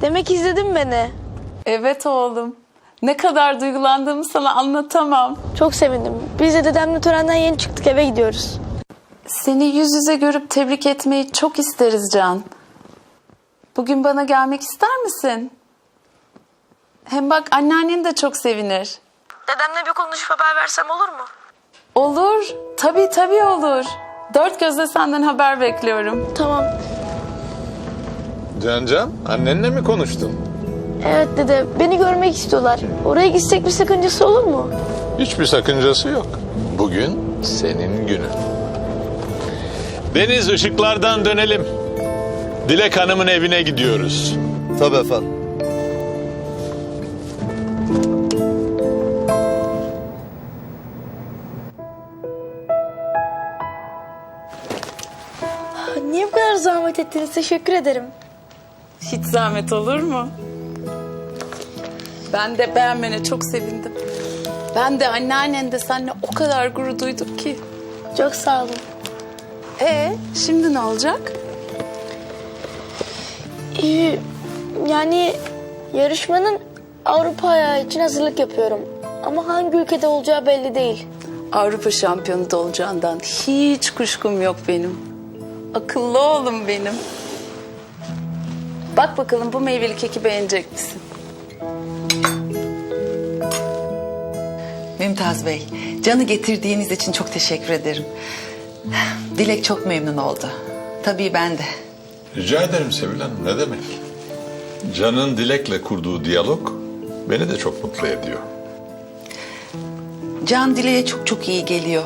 Demek izledin beni. Evet oğlum. Ne kadar duygulandığımı sana anlatamam. Çok sevindim. Biz de dedemle törenden yeni çıktık eve gidiyoruz. Seni yüz yüze görüp tebrik etmeyi çok isteriz Can. Bugün bana gelmek ister misin? Hem bak anneannen de çok sevinir. Dedemle bir konuşup haber versem olur mu? Olur. Tabii tabii olur. Dört gözle senden haber bekliyorum. Tamam. Cancan, annenle mi konuştun? Evet dede beni görmek istiyorlar. Oraya gitsek bir sakıncası olur mu? Hiçbir sakıncası yok. Bugün senin günün. Deniz ışıklardan dönelim. Dilek Hanım'ın evine gidiyoruz. Tabii efendim. Niye bu kadar zahmet ettiniz? Teşekkür ederim. Hiç zahmet olur mu? Ben de beğenmene çok sevindim. Ben de anneannen de seninle o kadar gurur duyduk ki. Çok sağ olun. E şimdi ne olacak? Ee, yani yarışmanın Avrupa ayağı için hazırlık yapıyorum. Ama hangi ülkede olacağı belli değil. Avrupa şampiyonu da olacağından hiç kuşkum yok benim. Akıllı oğlum benim. Bak bakalım bu meyveli keki beğenecek misin? Mümtaz Bey, Can'ı getirdiğiniz için çok teşekkür ederim. Dilek çok memnun oldu. Tabii ben de. Rica ederim Sevil Hanım, ne demek? Can'ın Dilek'le kurduğu diyalog beni de çok mutlu ediyor. Can Dilek'e çok çok iyi geliyor.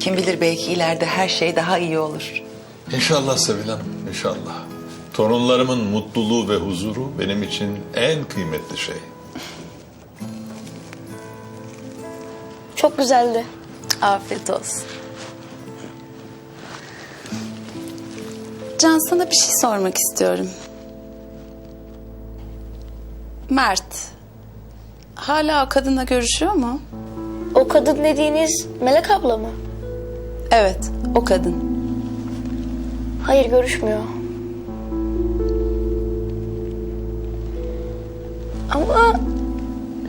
Kim bilir belki ileride her şey daha iyi olur. İnşallah Sevil Hanım, inşallah. Torunlarımın mutluluğu ve huzuru benim için en kıymetli şey. Çok güzeldi. Afiyet olsun. Can sana bir şey sormak istiyorum. Mert, hala o kadınla görüşüyor mu? O kadın dediğiniz Melek abla mı? Evet, o kadın. Hayır görüşmüyor. Ama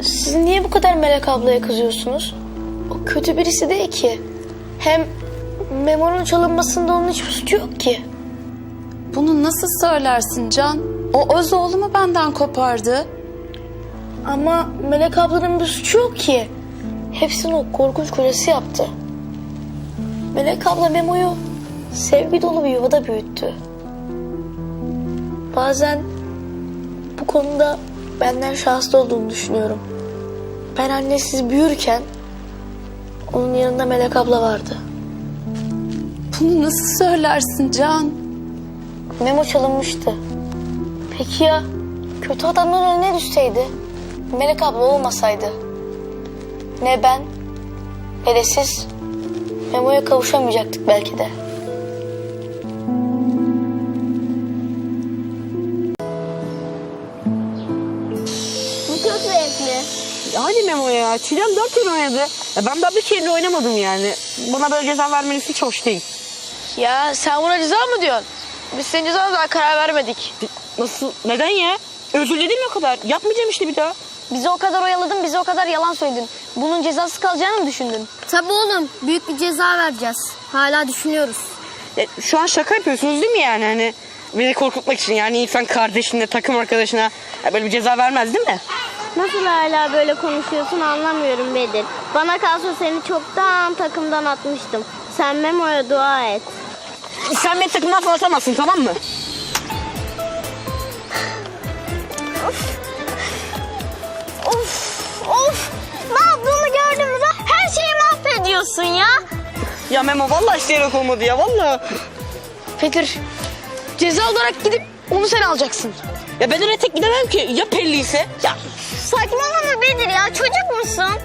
siz niye bu kadar Melek ablaya kızıyorsunuz? O kötü birisi değil ki. Hem Memo'nun çalınmasında onun hiçbir suçu yok ki. Bunu nasıl söylersin Can? O öz oğlumu benden kopardı. Ama Melek ablanın bir suçu yok ki. Hepsini o korkunç kocası yaptı. Melek abla Memo'yu sevgi dolu bir yuvada büyüttü. Bazen bu konuda benden şanslı olduğunu düşünüyorum. Ben annesiz büyürken onun yanında Melek abla vardı. Bunu nasıl söylersin Can? Memo çalınmıştı. Peki ya kötü adamların eline düşseydi? Melek abla olmasaydı? Ne ben ne de siz Memo'ya kavuşamayacaktık belki de. Hadi Memo ya. Çiğdem dört kere oynadı. Ya ben daha bir kere oynamadım yani. Bana böyle ceza vermeniz hiç hoş değil. Ya sen buna ceza mı diyorsun? Biz senin cezana daha karar vermedik. Nasıl? Neden ya? Özür diledim o kadar. Yapmayacağım işte bir daha. Bizi o kadar oyaladın, bize o kadar yalan söyledin. Bunun cezası kalacağını mı düşündün? Tabii oğlum büyük bir ceza vereceğiz. Hala düşünüyoruz. Ya, şu an şaka yapıyorsunuz değil mi yani? Hani beni korkutmak için yani insan kardeşine, takım arkadaşına böyle bir ceza vermez değil mi? Nasıl hala böyle konuşuyorsun anlamıyorum Bedir. Bana kalsa seni çoktan takımdan atmıştım. Sen Memo'ya dua et. Sen beni takımdan falan atamazsın tamam mı? Of of ne yaptığını gördün mü? Her şeyi mahvediyorsun ya. Ya Memo vallahi isteyerek olmadı ya vallahi. Petir, ceza olarak gidip onu sen alacaksın. Ya ben öyle tek gidemem ki. Ya Pelli ise? Ya Saçmalama Bedir ya çocuk musun?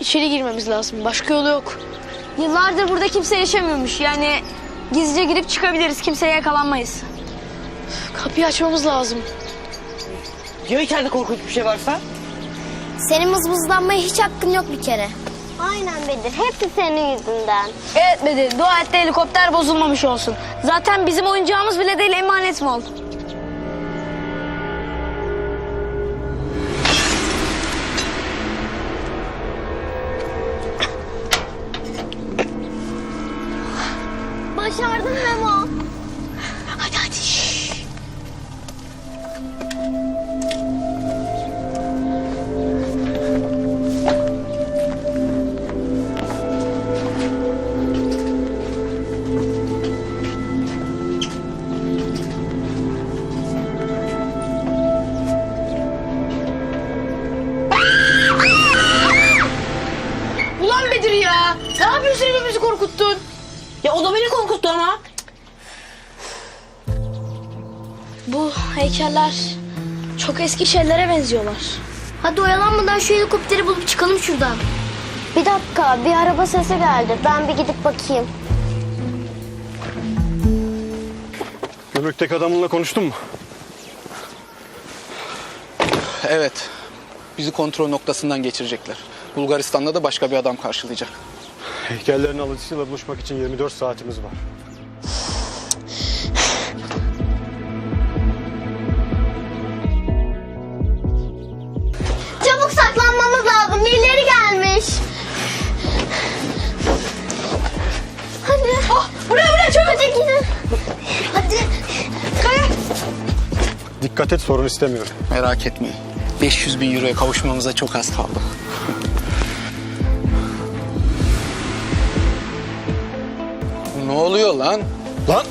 İçeri girmemiz lazım. Başka yolu yok. Yıllardır burada kimse yaşamıyormuş. Yani gizlice girip çıkabiliriz. Kimseye yakalanmayız. Kapıyı açmamız lazım. ya içeride korkunç bir şey varsa? Senin mızmızlanmaya hiç hakkın yok bir kere. Aynen Bedir. Hepsi senin yüzünden. Evet Bedir dua et de helikopter bozulmamış olsun. Zaten bizim oyuncağımız bile değil emanet mi oldu? Heykeller çok eski şeylere benziyorlar. Hadi oyalanmadan şu helikopteri bulup çıkalım şuradan. Bir dakika bir araba sesi geldi. Ben bir gidip bakayım. Gümrükteki adamınla konuştun mu? Evet. Bizi kontrol noktasından geçirecekler. Bulgaristan'da da başka bir adam karşılayacak. Heykellerin alıcısıyla buluşmak için 24 saatimiz var. Dikkat et sorun istemiyorum. Merak etmeyin. 500 bin euroya kavuşmamıza çok az kaldı. ne oluyor lan? Lan!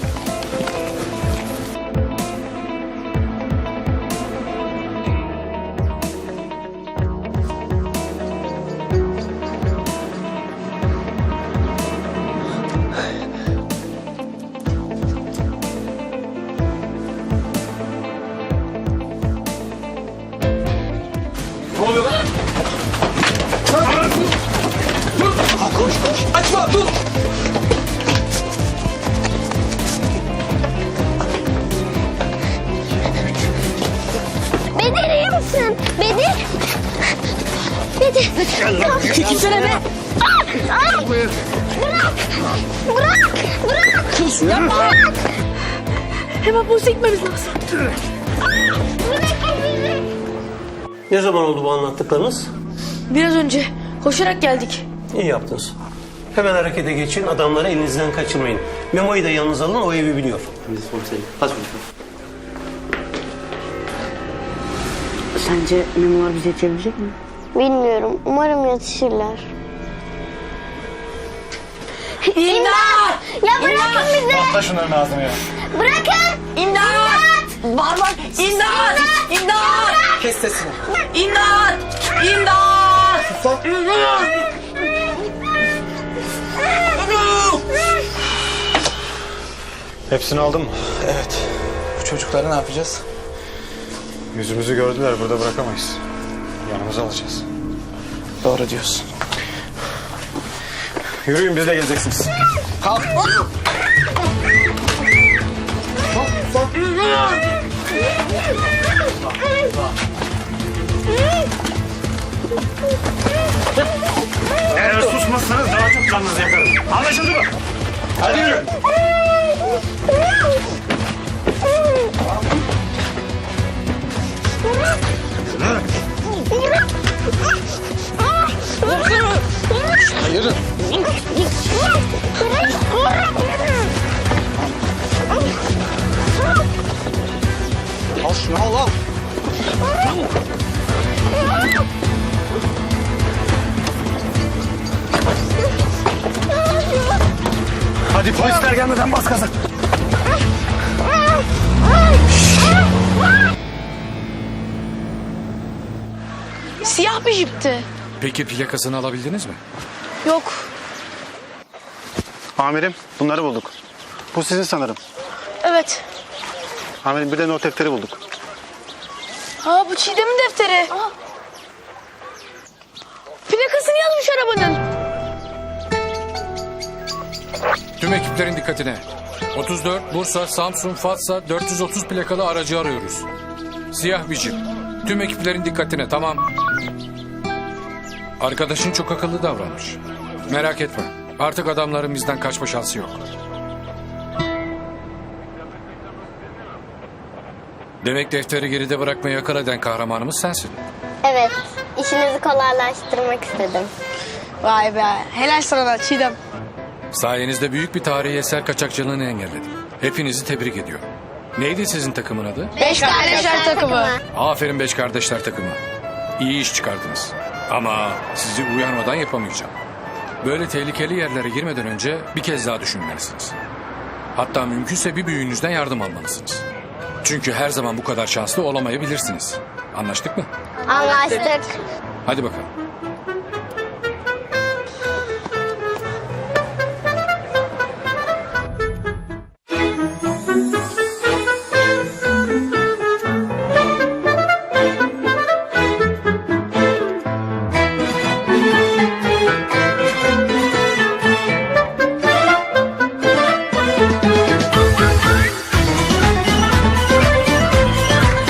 Yapma. Hemen polise gitmemiz lazım. Ne zaman oldu bu anlattıklarınız? Biraz önce koşarak geldik. İyi yaptınız. Hemen harekete geçin, adamları elinizden kaçırmayın. Memo'yu da yanınıza alın, o evi biliyor. Sence Memo'lar bizi yetişebilecek mi? Bilmiyorum. Umarım yetişirler. İmdat! Ya bırakın bizi. Atla şunların ağzını ya. Bırakın. İmdat! Var var! İmdat! İmdat! Kes sesini. İmdat! İmdat! Hepsini aldın mı? Evet. Bu çocukları ne yapacağız? Yüzümüzü gördüler burada bırakamayız. Yanımıza alacağız. Doğru diyorsun. Yürüyün biz de geleceksiniz. Kalk. Eğer susmazsanız daha çok canınızı yakarım. Anlaşıldı mı? Hadi yürü. Hayır. Al şunu al al. Hadi polisler gelmeden bas gaza. Siyah bir jipti. Peki plakasını alabildiniz mi? Yok. Amirim bunları bulduk. Bu sizin sanırım. Evet. Amirim bir de not defteri bulduk. Aa bu Çiğdem'in defteri. Plakasını yazmış arabanın. Tüm ekiplerin dikkatine. 34 Bursa Samsun Fatsa 430 plakalı aracı arıyoruz. Siyah bir jip. Tüm ekiplerin dikkatine tamam. Arkadaşın çok akıllı davranmış. Merak etme. Artık adamların bizden kaçma şansı yok. Demek defteri geride bırakmayı akıl eden kahramanımız sensin. Evet, işinizi kolaylaştırmak istedim. Vay be. Helal sana Çiğdem. Sayenizde büyük bir tarihi eser kaçakçılığını engelledim. Hepinizi tebrik ediyorum. Neydi sizin takımın adı? Beş kardeşler takımı. Aferin beş kardeşler takımı. İyi iş çıkardınız. Ama sizi uyarmadan yapamayacağım. Böyle tehlikeli yerlere girmeden önce bir kez daha düşünmelisiniz. Hatta mümkünse bir büyüğünüzden yardım almalısınız. Çünkü her zaman bu kadar şanslı olamayabilirsiniz. Anlaştık mı? Anlaştık. Hadi bakalım.